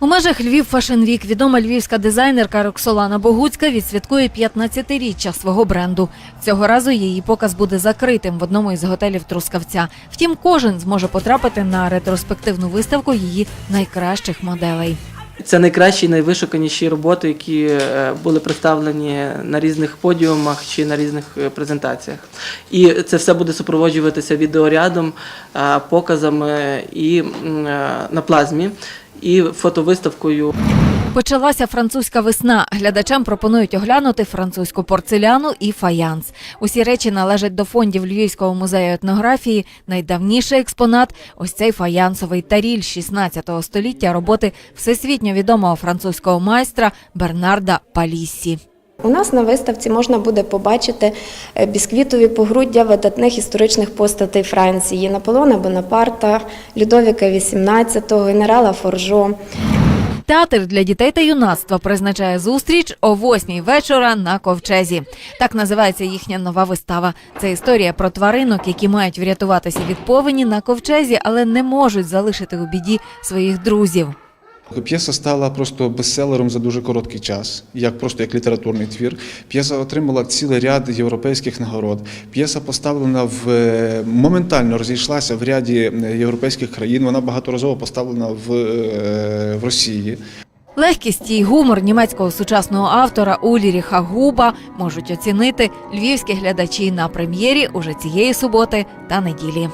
У межах Львів Fashion Week відома львівська дизайнерка Роксолана Богуцька відсвяткує 15-річчя свого бренду. Цього разу її показ буде закритим в одному із готелів Трускавця. Втім, кожен зможе потрапити на ретроспективну виставку її найкращих моделей. Це найкращі, найвишуканіші роботи, які е, були представлені на різних подіумах чи на різних е, презентаціях. І це все буде супроводжуватися відеорядом, е, показами і на плазмі, і фотовиставкою. Почалася французька весна. Глядачам пропонують оглянути французьку порцеляну і фаянс. Усі речі належать до фондів Львівського музею етнографії. Найдавніший експонат ось цей фаянсовий таріль 16 століття роботи всесвітньо відомого французького майстра Бернарда Паліссі. У нас на виставці можна буде побачити е, бісквітові погруддя видатних історичних постатей Франції Наполеона Бонапарта, Людовіка XVIII, генерала Форжо. Театр для дітей та юнацтва призначає зустріч о 8 вечора на ковчезі. Так називається їхня нова вистава. Це історія про тваринок, які мають врятуватися від повені на ковчезі, але не можуть залишити у біді своїх друзів. П'єса стала просто бестселером за дуже короткий час, як просто як літературний твір. П'єса отримала цілий ряд європейських нагород. П'єса поставлена в е, моментально розійшлася в ряді е, європейських країн. Вона багаторазово поставлена в, е, в Росії. Легкість і гумор німецького сучасного автора Уліріха Губа можуть оцінити львівські глядачі на прем'єрі уже цієї суботи та неділі.